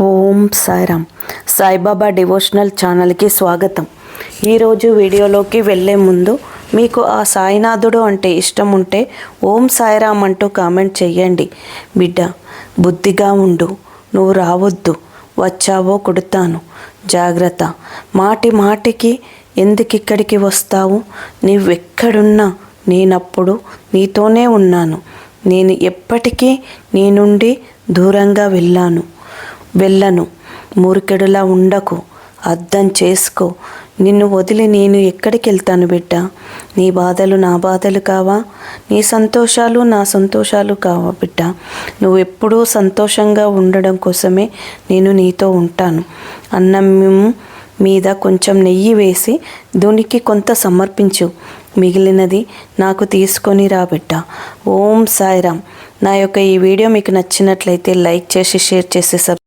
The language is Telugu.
ఓం సాయిరామ్. సాయిబాబా డివోషనల్ ఛానల్కి స్వాగతం. ఈరోజు వీడియోలోకి వెళ్ళే ముందు మీకు ఆ సాయినాథుడు అంటే ఇష్టం ఉంటే ఓం సాయిరామ్ అంటూ కామెంట్ చెయ్యండి. బిడ్డ బుద్ధిగా ఉండు. నువ్వు రావద్దు. వచ్చావో కొడతాను. జాగ్రత్త. మాటి మాటికి ఎందుకు ఇక్కడికి వస్తావు? నీవెక్కడున్నా నేనప్పుడు నీతోనే ఉన్నాను. నేను ఎప్పటికీ నీ నుండి దూరంగా వెళ్ళాను. వెళ్ళను. మురికెడులా ఉండకు. అర్థం చేసుకో. నిన్ను వదిలి నేను ఎక్కడికి వెళ్తాను బిడ్డ? నీ బాధలు నా బాధలు కావా? నీ సంతోషాలు నా సంతోషాలు కావా బిడ్డ? నువ్వు ఎప్పుడూ సంతోషంగా ఉండడం కోసమే నేను నీతో ఉంటాను. అన్నం మీద కొంచెం నెయ్యి వేసి దునికి కొంత సమర్పించు. మిగిలినది నాకు తీసుకొని రా బిడ్డ. ఓం సాయిరామ్. నా యొక్క ఈ వీడియో మీకు నచ్చినట్లయితే లైక్ చేసి షేర్ చేసి సబ్